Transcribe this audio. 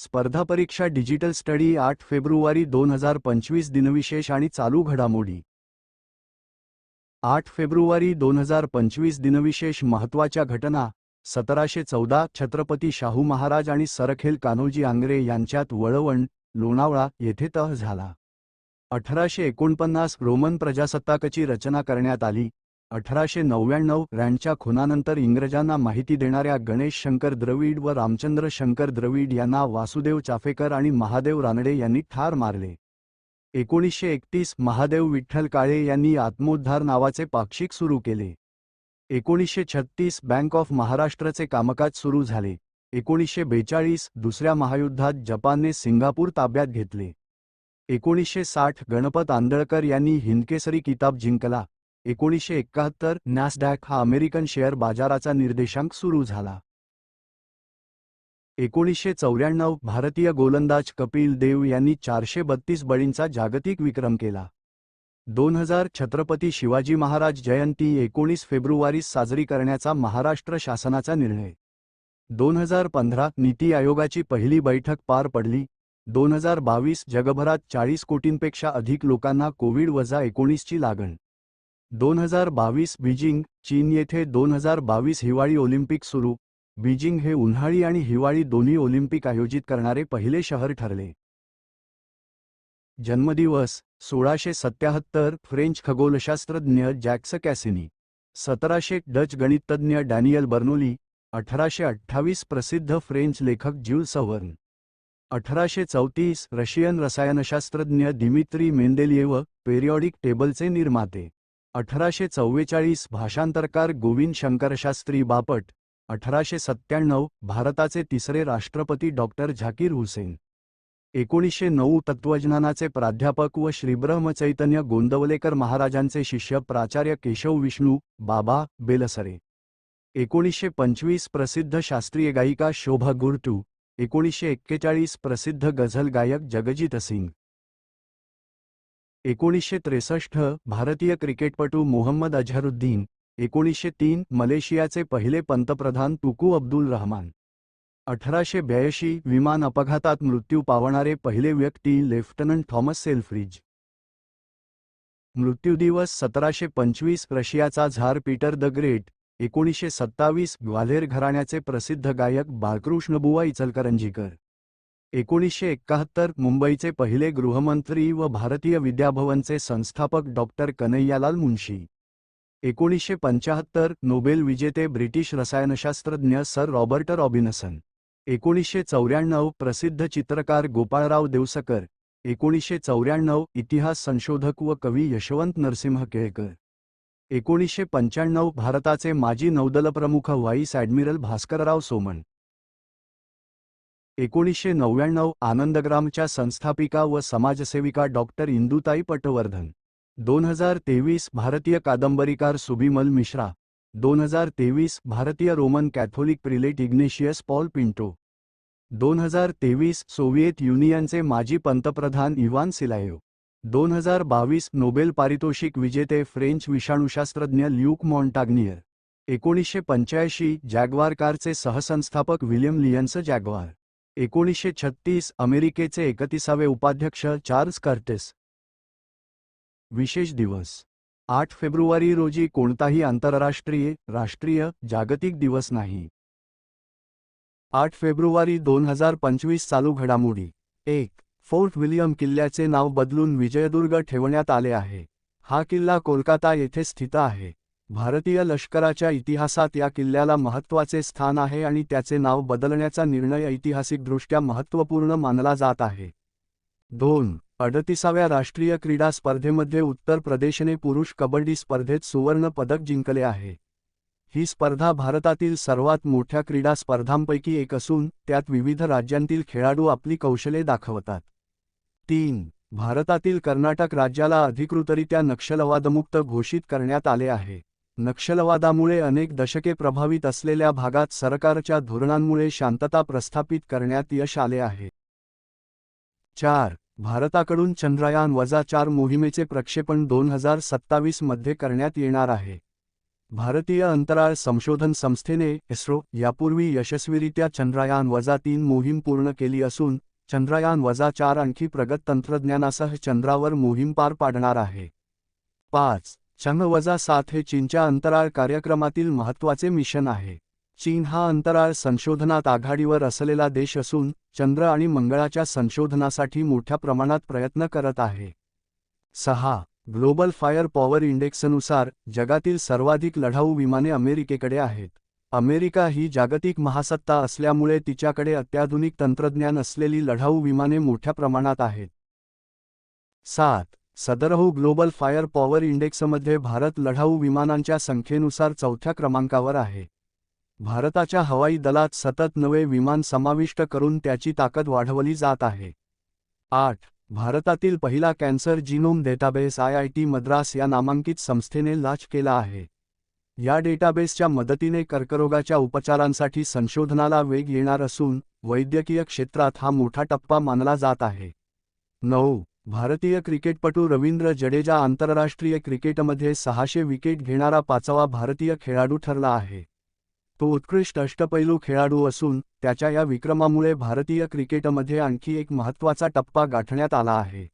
स्पर्धा परीक्षा digital study आठ फेब्रुवारी दोन हजार पंचवीस दिनविशेष आणि चालू घडामोडी. आठ फेब्रुवारी दोन हजार पंचवीस दिनविशेष महत्त्वाच्या घटना सतराशे चौदा छत्रपती शाहू महाराज आणि सरखेल कान्होजी आंग्रे यांच्यात वळवण लोणावळा येथे तह झाला. अठराशे एकोणपन्नास रोमन प्रजासत्ताकाची रचना करण्यात आली अठराशे नव्याण्णव रँडच्या खुनानंतर इंग्रजांना माहिती देणाऱ्या गणेश शंकर द्रविड व रामचंद्र शंकर द्रविड यांना वासुदेव चाफेकर आणि महादेव रानडे यांनी ठार मारले. एकोणीसशे एकतीस महादेव विठ्ठल काळे यांनी आत्मोद्धार नावाचे पाक्षिक सुरू केले. एकोणीसशे छत्तीस बँक ऑफ महाराष्ट्रचे कामकाज सुरू झाले. एकोणीसशे बेचाळीस दुसऱ्या महायुद्धात जपानने सिंगापूर ताब्यात घेतले. एकोणीसशे साठ गणपत आंदळकर यांनी हिंदकेसरी किताब जिंकला. एकोणीसशे एकाहत्तर नॅसडॅक हा अमेरिकन शेअर बाजाराचा निर्देशांक सुरू झाला. एकोणीसशे चौऱ्याण्णव भारतीय गोलंदाज कपिल देव यांनी चारशे बत्तीस बळींचा जागतिक विक्रम केला. दोन हजार छत्रपती शिवाजी महाराज जयंती एकोणीस फेब्रुवारीस साजरी करण्याचा महाराष्ट्र शासनाचा निर्णय. दोन हजार पंधरा नीती आयोगाची पहिली बैठक पार पडली. दोन हजार बावीस जगभरात चाळीस कोटींपेक्षा अधिक लोकांना कोविड वजा एकोणीसची लागण. दोन हजार बावीस बीजिंग चीन येथे दोन हजार बावीस हिवाळी ऑलिम्पिक सुरू. बीजिंग हे उन्हाळी आणि हिवाळी दोन्ही ऑलिम्पिक आयोजित करणारे पहिले शहर ठरले. जन्मदिवस सोळाशे सत्याहत्तर फ्रेंच खगोलशास्त्रज्ञ जॅक्स कॅसिनी. सतराशे डच गणिततज्ञ डॅनियल बर्नोली. अठराशे अठ्ठावीस प्रसिद्ध फ्रेंच लेखक ज्यूल सवर्न. अठराशे चौतीस रशियन रसायनशास्त्रज्ञ दिमित्री मेंदेलिएव पेरियॉडिक टेबलचे निर्माते. अठराशे चव्वेचाळीस भाषांतरकार गोविंद शंकरशास्त्री बापट अठराशे सत्त्याण्णव भारताचे तिसरे राष्ट्रपती डॉक्टर झाकीर हुसेन एकोणीसशे नऊ तत्त्वज्ञानाचे प्राध्यापक व श्रीब्रह्मचैतन्य गोंदवलेकर महाराजांचे शिष्य प्राचार्य केशव विष्णू बाबा बेलसरे एकोणीसशे पंचवीस प्रसिद्ध शास्त्रीय गायिका शोभा गुर्टू एकोणीसशे एक्केचाळीस प्रसिद्ध गझल गायक जगजीत सिंग एकोणीसशे त्रेसष्ट भारतीय क्रिकेटपटू मोहम्मद अझहरुद्दीन एकोणीसशे तीन मलेशियाचे पहिले पंतप्रधान तुकू अब्दुल रहमान. अठराशे ब्याऐंशी विमान अपघातात मृत्यू पावणारे पहिले व्यक्ती लेफ्टनंट थॉमस सेल्फ्रिज मृत्यूदिवस सतराशे पंचवीस रशियाचा झार पीटर द ग्रेट एकोणीसशे सत्तावीस ग्वाल्हेर घराण्याचे प्रसिद्ध गायक बाळकृष्णबुवा इचलकरंजीकर. एकोणीसशे एक्काहत्तर मुंबईचे पहिले गृहमंत्री व भारतीय विद्याभवनचे संस्थापक डॉक्टर कन्हैयालाल मुंशी. एकोणीसशे पंचाहत्तर नोबेल विजेते ब्रिटिश रसायनशास्त्रज्ञ सर रॉबर्ट रॉबिनसन. एकोणीसशे चौऱ्याण्णव प्रसिद्ध चित्रकार गोपाळराव देवसकर. एकोणीसशे चौऱ्याण्णव इतिहास संशोधक व कवी यशवंत नरसिंह केळकर एकोणीसशे पंच्याण्णव भारताचे माजी नौदलप्रमुख व्हाईस ॲडमिरल भास्करराव सोमण. एकोणीसशे नव्याण्णव आनंदग्रामच्या संस्थापिका व समाजसेविका डॉक्टर इंदुताई पटवर्धन. दोन हजार तेवीस भारतीय कादंबरीकार सुबिमल मिश्रा. दोन हजार तेवीस भारतीय Roman Catholic prelate Ignatius Paul Pinto. दोन हजार तेवीस सोव्हिएत युनियनचे माजी पंतप्रधान इव्हान सिलायो. दोन हजार बावीस नोबेल पारितोषिक विजेते फ्रेंच विषाणूशास्त्रज्ञ ल्यूक मॉन्टाग्नियर. एकोणीसशे पंच्याऐंशी जॅग्वार कारचे सहसंस्थापक विलियम लियन्स जॅग्वार. एकोणीसशे छत्तीस अमेरिकेचे एकतीसावे उपाध्यक्ष चार्ल्स कर्टेस. विशेष दिवस. आठ फेब्रुवारी रोजी कोणताही आंतरराष्ट्रीय राष्ट्रीय जागतिक दिवस नाही. आठ फेब्रुवारी दोन हजार पंचवीस चालू घडामोडी. एक फोर्ट विलियम किल्ल्याचे नाव बदलून विजयदुर्ग ठेवण्यात आले आहे. हा किल्ला कोलकाता येथे स्थित आहे. भारतीय लष्कराच्या इतिहासात या किल्ल्याला महत्त्वाचे स्थान आहे आणि त्याचे नाव बदलण्याचा निर्णय ऐतिहासिकदृष्ट्या महत्त्वपूर्ण मानला जात आहे. दोन अडतीसाव्या राष्ट्रीय क्रीडा स्पर्धेमध्ये उत्तर प्रदेशने पुरुष कबड्डी स्पर्धेत सुवर्ण पदक जिंकले आहे. ही स्पर्धा भारतातील सर्वात मोठ्या क्रीडा स्पर्धांपैकी एक असून त्यात विविध राज्यांतील खेळाडू आपली कौशले दाखवतात. तीन भारतातील कर्नाटक राज्याला अधिकृतरित्या नक्षलवादमुक्त घोषित करण्यात आले आहे. नक्षलवादामुळे अनेक दशके प्रभावित असलेल्या भागात सरकारच्या धोरणांमुळे शांतता प्रस्थापित करण्यात यश आले आहे. चार. भारताकडून चंद्रयान वजा चार मोहिमेचे प्रक्षेपण दोन हजार सत्तावीसमध्ये करण्यात येणार आहे. भारतीय अंतराळ संशोधन संस्थेने इस्रो यापूर्वी यशस्वीरित्या चंद्रयान वजा तीन मोहीम पूर्ण केली असून चंद्रयान वजा चार आणखी प्रगत तंत्रज्ञानासह चंद्रावर मोहीम पार पाडणार आहे. पाच. चंद्र वजा सात हे चीनच्या अंतराळ कार्यक्रमातील महत्त्वाचे मिशन आहे. चीन हा अंतराळ संशोधनात आघाडीवर असलेला देश असून चंद्र आणि मंगळाच्या संशोधनासाठी मोठ्या प्रमाणात प्रयत्न करत आहे. सहा. ग्लोबल फायर पॉवर इंडेक्सनुसार जगातील सर्वाधिक लढाऊ विमाने अमेरिकेकडे आहेत. अमेरिका ही जागतिक महासत्ता असल्यामुळे तिच्याकडे अत्याधुनिक तंत्रज्ञान असलेली लढाऊ विमाने मोठ्या प्रमाणात आहेत. सात. सदरहू ग्लोबल फायर पॉवर इंडेक्समध्ये भारत लढाऊ विमानांच्या संख्येनुसार चौथ्या क्रमांकावर आहे. भारताच्या हवाई दलात सतत नवे विमान समाविष्ट करून त्याची ताकद वाढवली जात आहे. आठ. भारतातील पहिला cancer genome database I I T Madras या नामांकित संस्थेने लाच केला आहे. या डेटाबेसच्या मदतीने कर्करोगाच्या उपचारांसाठी संशोधनाला वेग येणार असून वैद्यकीय क्षेत्रात हा मोठा टप्पा मानला जात आहे. नऊ. भारतीय क्रिकेटपटू रवींद्र जडेजा आंतरराष्ट्रीय क्रिकेटमध्ये सहाशे विकेट घेणारा पाचवा भारतीय खेळाडू ठरला आहे. तो उत्कृष्ट अष्टपैलू खेळाडू असून त्याच्या या विक्रमामुळे भारतीय क्रिकेटमध्ये आणखी एक महत्त्वाचा टप्पा गाठण्यात आला आहे.